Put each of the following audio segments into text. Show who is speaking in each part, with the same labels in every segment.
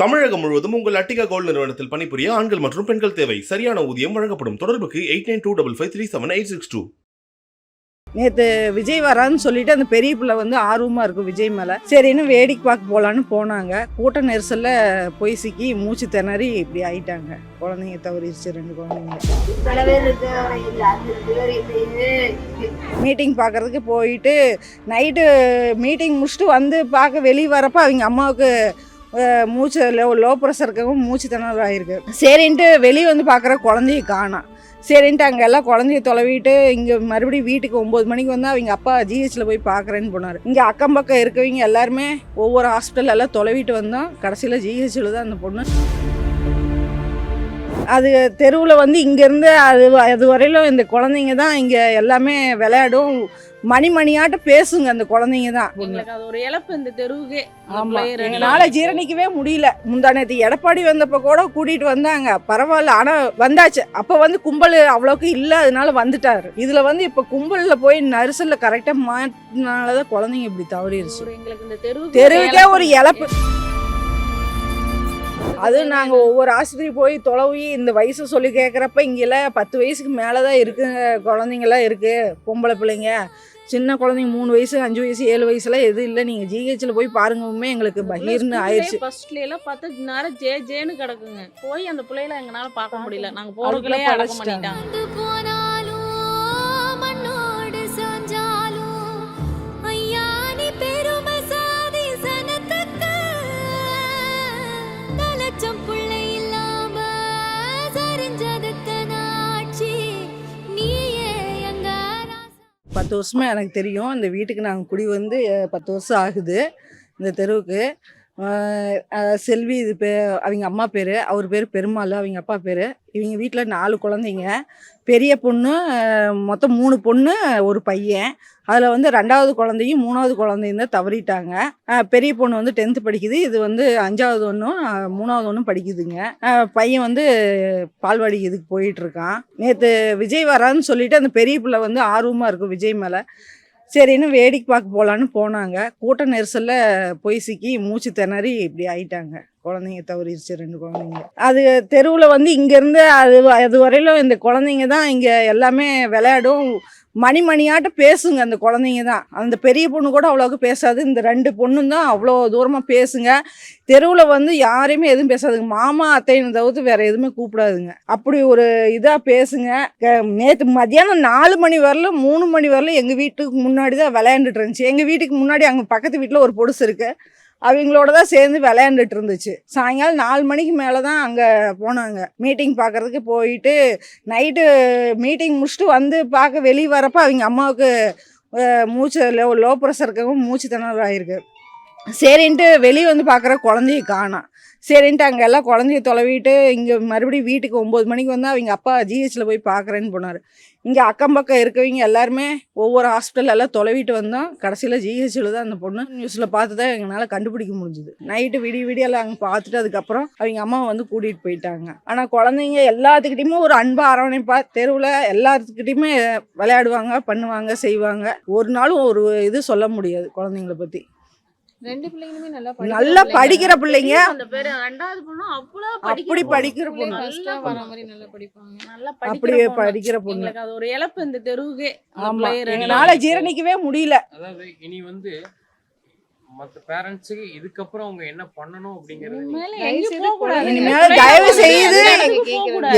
Speaker 1: தமிழகம் முழுவதும் உங்கள் அட்டிகா கோல்டு நிறுவனத்தில் பணிபுரிய ஆண்கள் மற்றும் பெண்கள் தேவை. சரியான ஊதியம் வழங்கப்படும். தொடர்புக்கு eight nine two double five three seven eight six two.
Speaker 2: நேற்று விஜய் வரான்னு சொல்லிட்டு அந்த பெரிய பிள்ளை வந்து ஆர்வமாக இருக்கும் விஜய் மேலே. சரின்னு வேடிக்கை பார்க்க போகலான்னு போனாங்க. கூட்ட நெரிசலில் போய் சிக்கி மூச்சு திணறி இப்படி ஆயிட்டாங்க. குழந்தைங்க தவறிடுச்சு ரெண்டு குழந்தைங்க. மீட்டிங் பார்க்கறதுக்கு போயிட்டு நைட்டு மீட்டிங் முடிச்சுட்டு வந்து பார்க்க வெளியே வரப்போ அவங்க அம்மாவுக்கு மூச்சு லோ லோ ப்ரெஷர் இருக்கவும் மூச்சு திணறல் ஆகிருக்கு சரின்ட்டு வெளியே வந்து பார்க்குற குழந்தைய காணாம். சரின்ட்டு அங்கே எல்லாம் குழந்தைய தொலைவிட்டு இங்கே மறுபடியும் வீட்டுக்கு ஒம்பது மணிக்கு வந்து அவங்க அப்பா ஜிஹெச்சில் போய் பார்க்குறேன்னு போனார். இங்கே அக்கம் பக்கம் இருக்கவங்க எல்லாருமே ஒவ்வொரு ஹாஸ்பிட்டல் எல்லாம் தொலைவிட்டு வந்தோம் கடைசியில் ஜிஹெச்சில் தான் அந்த பொண்ணு. அது தெருவில் வந்து இங்கேருந்து அது அது வரையிலும் இந்த குழந்தைங்க தான் இங்கே எல்லாமே விளையாடும் மணி மணியாட்ட பேசுங்க அந்த குழந்தைங்க தான்.
Speaker 3: ஒரு இழப்பு இந்த தெருவுக்கே.
Speaker 2: ஆமா. எங்களால ஜீரணிக்கவே முடியல. முந்தானத்து எடப்பாடி வந்தப்ப கூட கூட்டிட்டு வந்தாங்க. பரவாயில்ல. ஆனா வந்தாச்சு. அப்ப வந்து கும்பல் அவ்வளோக்கு இல்ல. அதனால வந்துட்டாரு. இதுல வந்து இப்ப கும்பல்ல போய் நரிசல்ல கரெக்டா மாட்டினாலதான் குழந்தைங்க இப்படி தவறிடுச்சு
Speaker 3: தெருவுக்கே
Speaker 2: ஒரு இழப்பு. அது நாங்க ஒவ்வொரு ஆஸ்பத்திரி போய் தொலைவி இந்த வயசு சொல்லி கேட்குறப்ப இங்கெல்லாம் பத்து வயசுக்கு மேலே தான் இருக்கு குழந்தைங்களாம் இருக்கு. பொம்பளை பிள்ளைங்க. சின்ன குழந்தைங்க மூணு வயசு அஞ்சு வயசு ஏழு வயசுலாம் எதுவும் இல்லை. நீங்கள் ஜிஹெச்சில் போய் பாருங்கவுமே எங்களுக்கு பகீர்னு ஆயிடுச்சு.
Speaker 3: ஃபர்ஸ்ட்ல எல்லாம் பார்த்தா நேரம் ஜே ஜேன்னு கிடக்குங்க. போய் அந்த பிள்ளைகளை எங்களால பார்க்க முடியல. நாங்க
Speaker 2: அதுக்குள்ள
Speaker 3: போறதுக்குள்ளே
Speaker 2: பத்து வருஷமாக எனக்கு தெரியும். இந்த வீட்டுக்கு நாங்கள் குடி வந்து பத்து வருஷம் ஆகுது. இந்த தெருவுக்கு. செல்வி இது பே அவங்க அம்மா பேர் அவர் பேர் பெருமாள் அவங்க அப்பா பேர். இவங்க வீட்டில் நாலு குழந்தைங்க. பெரிய பொண்ணு மொத்தம் மூணு பொண்ணு ஒரு பையன். அதில் வந்து ரெண்டாவது குழந்தையும் மூணாவது குழந்தையும் தான் தவறிட்டாங்க. பெரிய பொண்ணு வந்து டென்த்து படிக்குது. இது வந்து அஞ்சாவது ஒன்றும் மூணாவது ஒன்றும் படிக்குதுங்க. பையன் வந்து பால்வாடி இதுக்கு போயிட்டுருக்கான் நேற்று விஜய் வரான்னு சொல்லிட்டு அந்த பெரிய பிள்ளை வந்து ஆர்வமாக இருக்கும் விஜய் மேலே. சரின்னு வேடிக்கை பார்க்க போகலான்னு போனாங்க. கூட்ட நெரிசலில் போய் சிக்கி மூச்சு திணறி இப்படி ஆயிட்டாங்க. குழந்தைங்க தவறிடுச்சு ரெண்டு குழந்தைங்க. அது தெருவில் வந்து இங்கேருந்து அது அது வரையிலும் இந்த குழந்தைங்க தான் இங்கே எல்லாமே விளையாடும் மணி மணியாட்ட பேசுங்க அந்த குழந்தைங்க தான். அந்த பெரிய பொண்ணு கூட அவ்வளோக்கு பேசாது. இந்த ரெண்டு பொண்ணும் தான் அவ்வளோ தூரமாக பேசுங்க. தெருவில் வந்து யாரையுமே எதுவும் பேசாதுங்க. மாமா அத்தைன்னு தவிர்த்து வேறு எதுவுமே கூப்பிடாதுங்க. அப்படி ஒரு இதாக பேசுங்க. நேற்று மதியானம் நாலு மணி வரலும் மூணு மணி வரலும் எங்கள் வீட்டுக்கு முன்னாடி தான் விளையாண்டுட்டு இருந்துச்சு. எங்கள் வீட்டுக்கு முன்னாடி அங்கே பக்கத்து வீட்டில் ஒரு பொடுசு இருக்குது அவங்களோட தான் சேர்ந்து விளையாண்டுட்டு இருந்துச்சு. சாயங்காலம் நாலு மணிக்கு மேலே தான் அங்கே போனாங்க. மீட்டிங் பார்க்கறதுக்கு போயிட்டு நைட்டு மீட்டிங் முடிச்சுட்டு வந்து பார்க்க வெளியே வரப்போ அவங்க அம்மாவுக்கு மூச்சு லோ லோ ப்ரெஷர் இருக்கவும் மூச்சு திணறல் ஆகிருக்கு சரின்ட்டு வெளியே வந்து பார்க்குற குழந்தைய காணோம் சரின்ட்டு அங்கே எல்லாம் குழந்தைய தொலைவிட்டு இங்கே மறுபடியும் வீட்டுக்கு ஒம்பது மணிக்கு வந்து அவங்க அப்பா ஜிஹெச்சில் போய் பார்க்குறேன்னு போனார். இங்கே அக்கம் பக்கம் இருக்கவங்க எல்லாருமே ஒவ்வொரு ஹாஸ்பிட்டல் எல்லாம் தொலைவிட்டு வந்தோம் கடைசியில் ஜிஹெச்சில் தான் அந்த பொண்ணு நியூஸில் பார்த்து தான் எங்களால் கண்டுபிடிக்க முடிஞ்சுது. நைட்டு விடிய விடியெல்லாம் அங்கே பார்த்துட்டு அதுக்கப்புறம் அவங்க அம்மா வந்து கூட்டிகிட்டு போயிட்டாங்க. ஆனால் குழந்தைங்க எல்லாத்துக்கிட்டையுமே ஒரு அன்பு அரவணைப்பா. தெருவில் எல்லாத்துக்கிட்டையுமே விளையாடுவாங்க பண்ணுவாங்க செய்வாங்க. ஒரு நாளும் ஒரு இது சொல்ல முடியாது குழந்தைங்கள பற்றி
Speaker 3: ரெண்டு பிள்ளைங்களுமே நல்லா
Speaker 2: நல்லா படிக்கிற பிள்ளைங்க.
Speaker 3: அந்த பேரு ரெண்டாவது பொண்ணும் அவ்வளவு
Speaker 2: அப்படி படிக்கிற பொண்ணு.
Speaker 3: நல்லா வர மாதிரி நல்லா படிப்பாங்க. நல்லா
Speaker 2: அப்படியே
Speaker 3: படிக்கிற பொண்ணு. அது ஒரு இழப்பு இந்த தெருவுக்கே.
Speaker 2: ஆமா. எங்களால ஜீரணிக்கவே முடியல.
Speaker 4: அதாவது இனி வந்து பேரண்ட்ஸுக்கு இதுக்கப்புறம் அவங்க என்ன பண்ணணும் அப்படிங்கிறது
Speaker 2: தயவு செய்து.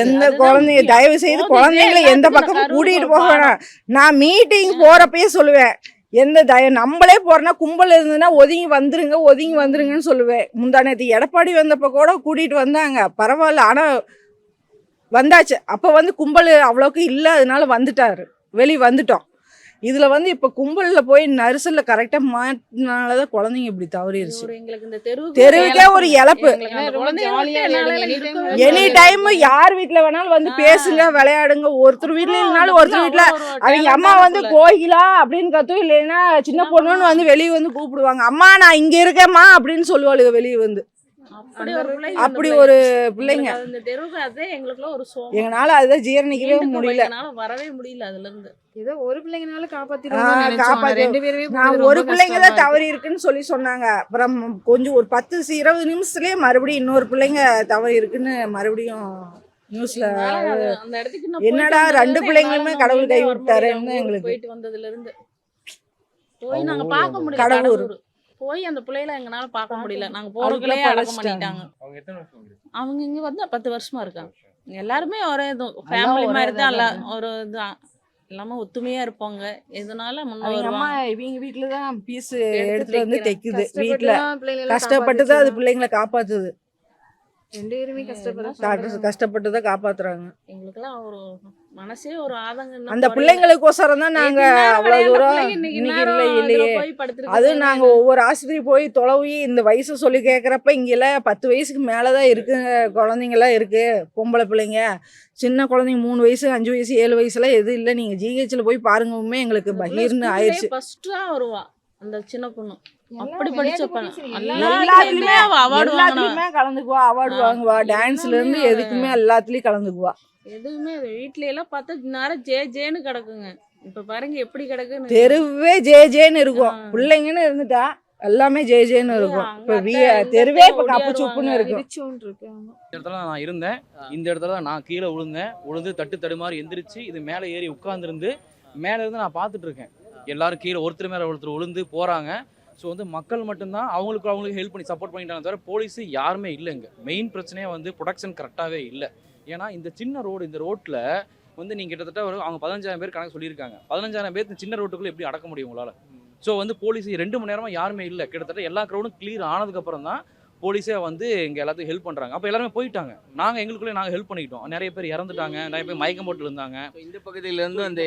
Speaker 2: எந்த
Speaker 3: முக்கியம்.
Speaker 2: தயவு செய்து குழந்தைங்களை எந்த பக்கமும்
Speaker 3: ஒரு
Speaker 2: போக. வேணாம். நான் மீட்டிங் போறப்பயே சொல்லுவேன். எந்த தய நம்மளே போறோம்னா கும்பல் இருந்ததுன்னா ஒதுங்கி வந்துருங்க ஒதுங்கி வந்துருங்கன்னு சொல்லுவேன். முந்தானத்து எடப்பாடி வந்தப்போ கூட கூட்டிகிட்டு வந்தாங்க. பரவாயில்ல. ஆனால் வந்தாச்சு. அப்போ வந்து கும்பல் அவ்வளோக்கு இல்லை. அதனால வந்துட்டாரு. வெளியே வந்துட்டோம். இதுல வந்து இப்ப கும்பல்ல போய் நரிசல்ல கரெக்டா மாட்டினாலதான் குழந்தைங்க இப்படி தவறிடுச்சு
Speaker 3: ஒரு எங்களுக்கு இந்த தெருவுக்கு
Speaker 2: ஒரு இழப்பு. எனி. டைம் யார் வீட்ல வேணாலும் வந்து. பேசுங்க விளையாடுங்க. ஒருத்தர் வீட்ல இல்லைனாலும் ஒருத்தர்
Speaker 3: ஒரு
Speaker 2: அவங்க அம்மா வந்து. கோயிலா அப்படின்னு கத்தும் இல்லைன்னா சின்ன பொண்ணுன்னு வந்து வெளியே வந்து கூப்பிடுவாங்க. அம்மா நான் இங்க இருக்கேம்மா அப்படின்னு சொல்லுவாளுங்க வெளியே வந்து.
Speaker 3: அப்படி ஒரு பிள்ளைங்க
Speaker 2: எங்களால அதை ஜீரணிக்கவே முடியல.
Speaker 3: எங்கனால வரவே முடியல அதுல இருந்து
Speaker 5: ஏதோ ஒரு பிள்ளைங்கனால
Speaker 2: காப்பாத்தி-
Speaker 5: ரெண்டு பேருமே
Speaker 2: நான் ஒரு பிள்ளைங்க தான். தவறி இருக்குன்னு சொல்லி சொன்னாங்க. அப்புறம் கொஞ்சம் ஒரு பத்து இருபது நிமிஷத்துலயே மறுபடியும் இன்னொரு பிள்ளைங்க தவறி இருக்குன்னு மறுபடியும் நியூஸ்ல என்னடா ரெண்டு பிள்ளைங்களுமே கடவுள் கை விட்டாருன்னு. எங்களுக்கு.
Speaker 3: போயிட்டு வந்ததுல இருந்து போய் நாங்க பார்க்க முடியல.
Speaker 2: கடலூர்.
Speaker 3: போய் அந்த பிள்ளைகளை எங்கனால பார்க்க முடியல. நாங்க போறதுக்குள்ளே அடக்கம். பண்ணிட்டாங்க.
Speaker 4: அவங்க
Speaker 3: இங்க வந்து பத்து வருஷமா இருக்காங்க. எல்லாருமே ஒரே இது ஃபேமிலி
Speaker 2: ஒரே
Speaker 3: மாதிரி தான் எல்லாம் ஒரு இதுதான் எல்லாமே ஒத்துமையா இருப்பாங்க. எதுனால முன்ன
Speaker 2: அவங்க அம்மா
Speaker 3: வருவாங்க
Speaker 2: இவங்க வீட்டுல தான் பீஸ்
Speaker 3: எடுத்து
Speaker 2: எடுத்துட்டு வந்து. தைக்குது வீட்டுல கஷ்டப்பட்டு தான் அது. பிள்ளைங்களை காப்பாத்துது.
Speaker 5: ரெண்டு பேருமே கஷ்டப்பட்டு
Speaker 2: கஷ்ட- கஷ்டப்பட்டு தான் காப்பாத்துறாங்க.
Speaker 3: எங்களுக்கெல்லாம் ஒரு மனசே ஒரு ஆதங்கம்
Speaker 2: அந்த. பிள்ளைங்களுக்கோசரம் தான் நாங்க அவ்வளவு தூரம்
Speaker 3: இன்னைக்கு
Speaker 2: இல்லை இல்லையே. அதுவும் நாங்க ஒவ்வொரு ஆஸ்பத்திரி போய் தொலைவி இந்த வயசு சொல்லி கேட்குறப்ப இங்கெல்லாம் பத்து வயசுக்கு மேலதான் இருக்கு குழந்தைங்கலாம் இருக்கு பொம்பளை பிள்ளைங்க. சின்ன குழந்தைங்க மூணு வயசு அஞ்சு வயசு ஏழு வயசுல எதுவும் இல்லை. நீங்க ஜிஹெச்ல போய் பாருங்கவுமே எங்களுக்கு பகீர்னு ஆயிடுச்சு.
Speaker 3: first ஆ வருவா. அந்த சின்ன பொண்ணு. அப்படி படிச்ச
Speaker 2: எல்லாத்துலயுமே
Speaker 3: அவ award
Speaker 2: எல்லாத்துலயுமே கலந்துக்குவா அவார்டு வாங்குவா. டான்ஸ்ல இருந்து எதுக்குமே எல்லாத்துலயும் கலந்துக்குவா.
Speaker 3: எதுவுமே வீட்ல எல்லாம் பார்த்தா நேரம் ஜே ஜேன்னு கிடக்குங்க. இப்ப பாருங்க எப்படி கிடக்குன்னு.
Speaker 2: தெருவே ஜே ஜேன்னு இருக்கும். பிள்ளைங்கன்னு இருந்துட்டா எல்லாமே ஜே ஜேன்னு இருக்கும். இப்ப தெருவே இப்ப கப்பு. சுப்புன்னு இருக்கும்.
Speaker 6: இடத்துல நான் இருந்தேன். இந்த இடத்துல தான் நான் கீழே விழுந்தேன். விழுந்து தட்டு தடுமாறி எந்திரிச்சு இது மேலே ஏறி உட்காந்துருந்து மேலே இருந்து நான் பார்த்துட்டு இருக்கேன். எல்லாரும் கீழே ஒருத்தர் மேலே ஒருத்தர் விழுந்து போகிறாங்க ஸோ வந்து மக்கள் மட்டும்தான் அவங்களுக்கு அவங்களுக்கு ஹெல்ப் பண்ணி சப்போர்ட் பண்ணிட்டாங்க தவிர போலீஸ் யாருமே இல்லைங்க மெயின் பிரச்சனையே வந்து ப்ரொடக்ஷன் கரெக்டாகவே இல்லை. ஏன்னா இந்த சின்ன ரோடு இந்த ரோட்டில் வந்து நீங்கள் கிட்டத்தட்ட ஒரு அவங்க பதினஞ்சாயிரம் பேர் கணக்கு சொல்லியிருக்காங்க. பதினஞ்சாயிரம் பேர் இந்த சின்ன ரோட்டுக்குள்ளே எப்படி அடக்க முடியும் உங்களால்? ஸோ வந்து போலீஸ் ரெண்டு மணி நேரமாக யாருமே இல்லை. கிட்டத்தட்ட எல்லா க்ரௌடும் கிளியர் ஆனதுக்கப்புறம் தான் போலீஸே வந்து இங்கே எல்லாத்துக்கும் ஹெல்ப் பண்ணுறாங்க அப்போ எல்லாருமே போயிட்டாங்க. நாங்கள் எங்களுக்குள்ளே நாங்கள் ஹெல்ப் பண்ணிக்கிட்டோம். நிறைய பேர் இறந்துட்டாங்க. நிறைய பேர் மயக்கம் போட்டு இருந்தாங்க.
Speaker 7: இந்த பகுதியில இருந்து அந்த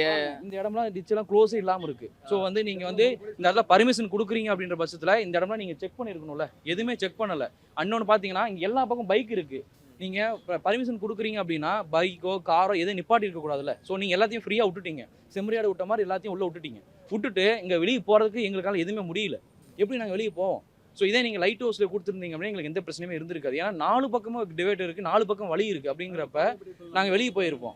Speaker 6: இந்த இடம்லாம் டிச்செல்லாம் க்ளோஸே இல்லாமல் இருக்கு. ஸோ வந்து நீங்கள் வந்து இந்த இடத்துல பர்மிஷன் கொடுக்குறீங்க அப்படின்ற பட்சத்தில் இந்த இடம்லாம் நீங்கள் செக் பண்ணியிருக்கணும்ல எதுவுமே செக் பண்ணலை. அன்னொன்று பார்த்தீங்கன்னா இங்கே எல்லா பக்கம் பைக் இருக்கு. நீங்கள் பர்மிஷன் கொடுக்குறீங்க அப்படின்னா பைக்கோ காரோ எதுவும் நிப்பாட்டி இருக்கக்கூடாதுல்ல ஸோ நீங்கள் எல்லாத்தையும் ஃப்ரீயாக விட்டுட்டீங்க. செம்மறியாடு விட்ட மாதிரி எல்லாத்தையும் உள்ளே விட்டுட்டீங்க. விட்டுட்டு இங்கே வெளியே போகிறதுக்கு எங்களுக்கால எதுவுமே முடியல. எப்படி நாங்கள் வெளியே போவோம்? ஸோ இதே நீங்கள் லைட் ஹவுஸில் கொடுத்துருந்தீங்க அப்படின்னா எங்களுக்கு எந்த பிரச்சனையுமே இருந்திருக்காது. ஏன்னா நாலு பக்கமும் டிவைட் இருக்குது நாலு பக்கம் வழி இருக்குது அப்படிங்கிறப்ப நாங்கள் வெளியே போயிருப்போம்.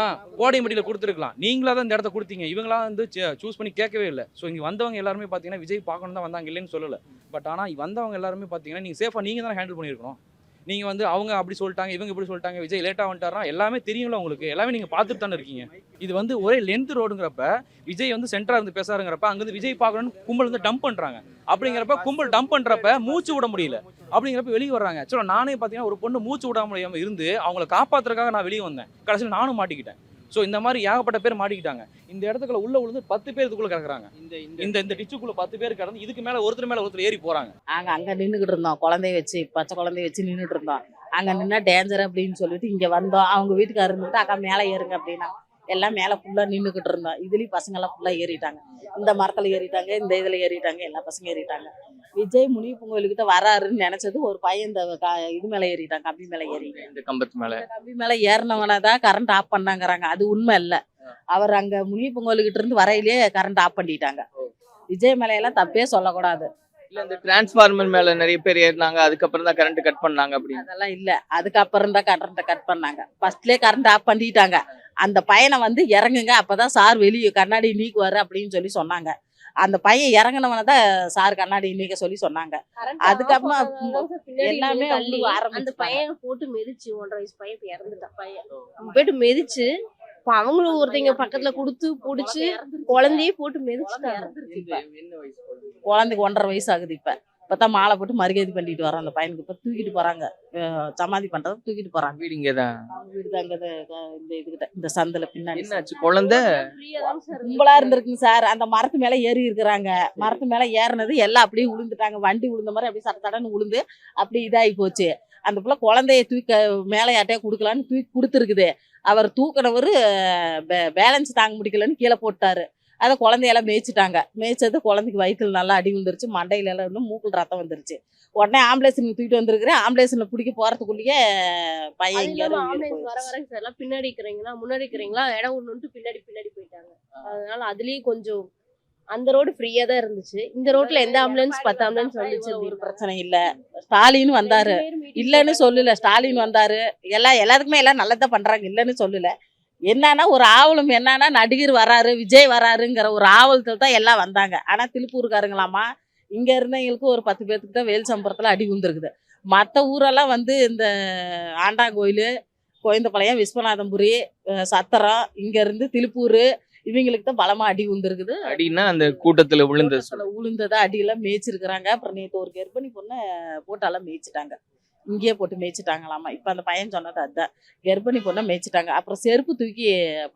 Speaker 6: ஆ கோடைமட்டியில் கொடுத்துருக்கலாம். நீங்களா தான் இந்த இடத்த கொடுத்தீங்க. இவங்களாம் வந்து சூஸ் பண்ணி கேட்கவே இல்லை. ஸோ இங்கே வந்தவங்க எல்லாருமே பார்த்தீங்கன்னா விஜய் பார்க்கணும் தான் வந்தாங்க இல்லைன்னு சொல்லலை. பட் ஆனால் வந்தவங்க எல்லாருமே பார்த்தீங்கன்னா நீங்கள் சேஃபாக நீங்கள் தான் ஹேண்டில் பண்ணியிருக்கணும். நீங்கள் வந்து அவங்க அப்படி சொல்லிட்டாங்க இவங்க இப்படி சொல்லிட்டாங்க விஜய் லேட்டாக வந்துட்டாரா எல்லாமே தெரியும்ல உங்களுக்கு. எல்லாமே நீங்கள் பார்த்துட்டு தானே இருக்கீங்க. இது வந்து ஒரே லென்த் ரோடுங்கிறப்ப விஜய் வந்து சென்டராக இருந்து பேசாருங்கிறப்ப அங்கேருந்து விஜய் பார்க்கணும்னு கும்பல் வந்து டம்ப் பண்ணுறாங்க அப்படிங்கிறப்ப கும்பல் டம்ப் பண்ணுறப்ப மூச்சு விட முடியல. அப்படிங்கிறப்ப வெளியே வர்றாங்க. ஆக்சுவலாக நானே பார்த்தீங்கன்னா ஒரு பொண்ணு மூச்சு விட இருந்து அவங்கள காப்பாத்துறதுக்காக நான் வெளியே வந்தேன். கடைசியில் நானும் மாட்டிக்கிட்டேன். ஸோ இந்த மாதிரி ஏகப்பட்ட பேர் மாட்டிக்கிட்டாங்க. இந்த இடத்துக்குள்ள உள்ள விழுந்து பத்து பேர் இதுக்குள்ள கிடக்குறாங்க.
Speaker 7: இந்த இந்த
Speaker 6: டிச்சுக்குள்ள பத்து பேர் கிடந்து இதுக்கு மேல ஒருத்தர் மேல ஒருத்தர் ஏறி போறாங்க.
Speaker 8: நாங்க அங்க நின்றுக்கிட்டு இருந்தோம். குழந்தைய வச்சு பச்சை குழந்தைய வச்சு நின்றுட்டு இருந்தோம். அங்க நின்னா டேஞ்சர் அப்படின்னு சொல்லிட்டு இங்க வந்தோம். அவங்க வீட்டுக்காரர் இருந்துட்டு அக்கா மேல ஏறுங்க அப்படின்னா எல்லாம் மேல ஃபுல்லா நின்றுக்கிட்டு இருந்தோம் இதுலயும் பசங்க எல்லாம் ஃபுல்லா ஏறிட்டாங்க. இந்த மரத்துல ஏறிட்டாங்க இந்த இதுல ஏறிட்டாங்க எல்லா பசங்க ஏறிட்டாங்க. விஜய் முனிவு பொங்கல்கிட்ட வராருன்னு நினைச்சது ஒரு பையன் இந்த இது மேல ஏறிட்டான் கம்பி மேல ஏறி.
Speaker 7: இந்த கம்பத்து மேல.
Speaker 8: கம்பி மேல ஏறினவங்கள தான் கரண்ட் ஆஃப் பண்ணாங்கறாங்க. அது உண்மை இல்ல. அவர் அங்க முனிவு பொங்கல்கிட்ட இருந்து வரையிலே கரண்ட் ஆஃப் பண்ணிட்டாங்க. விஜய் மேலையெல்லாம் தப்பே சொல்லக்கூடாது.
Speaker 7: இல்ல இந்த டிரான்ஸ்ஃபார்மர் மேல நிறைய பேர் ஏறினாங்க. அதுக்கப்புறம் தான் கரண்ட் கட் பண்ணாங்க அப்படின்னு.
Speaker 8: அதெல்லாம் இல்ல. அதுக்கப்புறம் தான் கரண்ட்டை கட் பண்ணாங்க. ஃபர்ஸ்ட்லயே கரண்ட் ஆஃப் பண்ணிட்டாங்க. அந்த பையனை வந்து இறங்குங்க அப்பதான் சார் வெளியே கண்ணாடி நீக்குவாரு அப்படின்னு சொல்லி சொன்னாங்க. அந்த பையன் இறங்கினவனை தான் சார் கண்ணாடி நீக்க சொல்லி சொன்னாங்க. அதுக்கப்புறமா எல்லாமே.
Speaker 9: அந்த பையனை போட்டு மிதிச்சு ஒன்றரை வயசு பையன் இறந்துட்டான். பையன். போயிட்டு மிதிச்சு இப்ப அவங்களும் ஒருத்தங்க பக்கத்துல கொடுத்து புடிச்சு குழந்தையே போட்டு மிதிச்சுட்டாங்க?
Speaker 8: குழந்தைக்கு ஒன்றரை வயசு ஆகுது இப்ப. இப்பதான் மாலை போட்டு மரியாதை பண்ணிட்டு வரோம் அந்த பையனுக்கு. இப்ப தூக்கிட்டு போறாங்க. அஹ் சமாதி பண்றத தூக்கிட்டு போறாங்க.
Speaker 7: வீடு இங்கதான்
Speaker 8: அவங்க வீடு தான் அங்க இந்த இதுகிட்ட இந்த சந்தில பின்னாடி.
Speaker 7: என்னாச்சு? குழந்தை?
Speaker 8: கும்பலா இருந்திருக்குங்க சார். அந்த மரத்து மேல ஏறி இருக்கிறாங்க. மரத்து மேல ஏறினது எல்லாம் அப்படியே விழுந்துட்டாங்க வண்டி விழுந்த மாதிரி அப்படியே சட்ட சடன்னு விழுந்து அப்படி இதாகி போச்சு. அந்த புள்ள குழந்தைய தூக்க மேலே யார்ட்டையா கொடுக்கலான்னு தூக்கி கொடுத்துருக்குது. அவர் தூக்கினவர் பேலன்ஸ் தாங்க முடிக்கலன்னு கீழே போட்டாரு. அதை குழந்தையெல்லாம் மேய்ச்சிட்டாங்க. மேய்ச்சது குழந்தைக்கு வயித்துல நல்லா அடி விழுந்துருச்சு. மண்டையில எல்லாம் இன்னும் மூக்கில் ரத்தம் வந்துருச்சு. உடனே ஆம்புலன்ஸுக்கு தூக்கிட்டு வந்திருக்கிறேன். ஆம்புலன்ஸ்ல பிடிக்க போறதுக்குள்ளேயே பையன்
Speaker 9: ஆம்புலன்ஸ் வர வர சார் எல்லாம் பின்னாடி இருக்கிறீங்களா? முன்னாடி இருக்கிறீங்களா? இடம் ஒண்ணுட்டு பின்னாடி பின்னாடி போயிட்டாங்க. அதனால அதுலயும் கொஞ்சம் அந்த ரோடு ஃப்ரீயா தான் இருந்துச்சு. இந்த ரோட்ல எந்த ஆம்புலன்ஸ் பத்து ஆம்புலன்ஸ் வந்துச்சு
Speaker 8: ஒரு பிரச்சனை இல்ல. ஸ்டாலின் வந்தாரு. இல்லைன்னு சொல்லல. ஸ்டாலின் வந்தாரு. எல்லாம் எல்லாத்துக்குமே எல்லாம் நல்லதான் பண்றாங்க. இல்லைன்னு சொல்லல. என்னன்னா ஒரு ஆவலும் என்னன்னா நடிகர் வராரு விஜய் வராருங்கிற ஒரு ஆவலத்தில் தான் எல்லாம் வந்தாங்க. ஆனா திருப்பூருக்காரங்களாமா இங்க இருந்தவங்களுக்கு ஒரு பத்து பேர்த்துக்கு தான் வேல் சம்பரத்துல அடி விழுந்துருக்குது. மற்ற ஊரெல்லாம் வந்து இந்த ஆண்டாங்கோயில் கோயந்தபாளையம் விஸ்வநாதபுரி சத்திரம் இங்க இருந்து திருப்பூர் இவங்களுக்கு தான் பலமா அடி விழுந்துருக்குது.
Speaker 7: அடின்னா அந்த கூட்டத்துல விழுந்த
Speaker 8: உளுந்ததை அடியெல்லாம் மேய்ச்சிருக்கிறாங்க. அப்புறம் நேற்று ஒரு கர்ப்பிணி பொண்ணை போட்டாலாம் மேய்ச்சிட்டாங்க. இங்கேயே போட்டு மேய்ச்சிட்டாங்களாமா? இப்போ அந்த பையன் சொன்னது அதுதான் கர்ப்பிணி பொண்ணை மேய்ச்சிட்டாங்க. அப்புறம் செருப்பு தூக்கி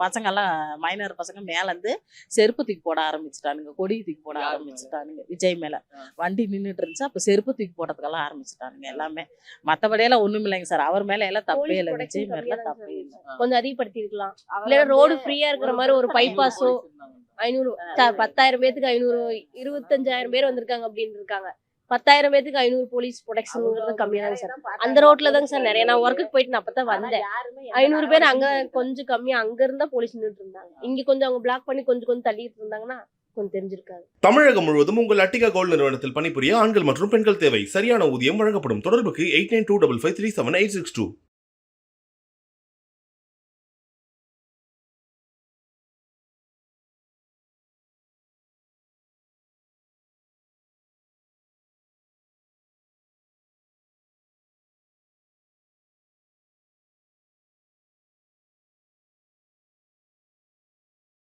Speaker 8: பசங்கெல்லாம் மைனர் பசங்க மேலேருந்து செருப்பு தூக்கி போட ஆரம்பிச்சிட்டானுங்க. கொடி தூக்கி போட ஆரம்பிச்சிட்டானுங்க. விஜய் மேலே. வண்டி நின்றுட்டு இருந்துச்சு. அப்போ செருப்பு தூக்கி போடுறதுக்கெல்லாம் ஆரம்பிச்சிட்டானுங்க எல்லாமே. மற்றபடியெல்லாம் ஒன்றும் இல்லைங்க சார். அவர் மேலே எல்லாம் தப்பே இல்லை. விஜய் மேலே தப்பே இல்லை.
Speaker 9: கொஞ்சம் அதிகப்படுத்தி இருக்கலாம் இல்ல ரோடு ஃப்ரீயா இருக்கிற மாதிரி ஒரு பைபாஸோ ஐநூறு பத்தாயிரம் பேத்துக்கு ஐநூறு இருபத்தஞ்சாயிரம் பேர் வந்திருக்காங்க அப்படின்னு இருக்காங்க பத்தாயிரம் பேத்துக்கு ஐநூறு போலீஸ் ப்ரொடெக்ஷன்ங்கிறது கம்மியா தாங்க சார். அந்த ரோட்ல தாங்க சார் நிறைய. நான் ஒர்க்குக்கு போயிட்டு நான் அப்பதான் வந்தேன். ஐநூறு பேர் அங்க கொஞ்சம் கம்மியா அங்க இருந்தா போலீஸ் நின்றுட்டு இருந்தாங்க. இங்க கொஞ்சம் அவங்க பிளாக் பண்ணி கொஞ்சம் கொஞ்சம் தள்ளிட்டு இருந்தாங்கன்னா கொஞ்சம் தெரிஞ்சிருக்காது.
Speaker 1: தமிழகம் முழுவதும் உங்கள் அட்டிகா கோல்டு நிறுவனத்தில் பணிபுரிய ஆண்கள் மற்றும் பெண்கள் தேவை. சரியான ஊதியம் வழங்கப்படும். தொடர்புக்கு eight nine two double five three seven eight six two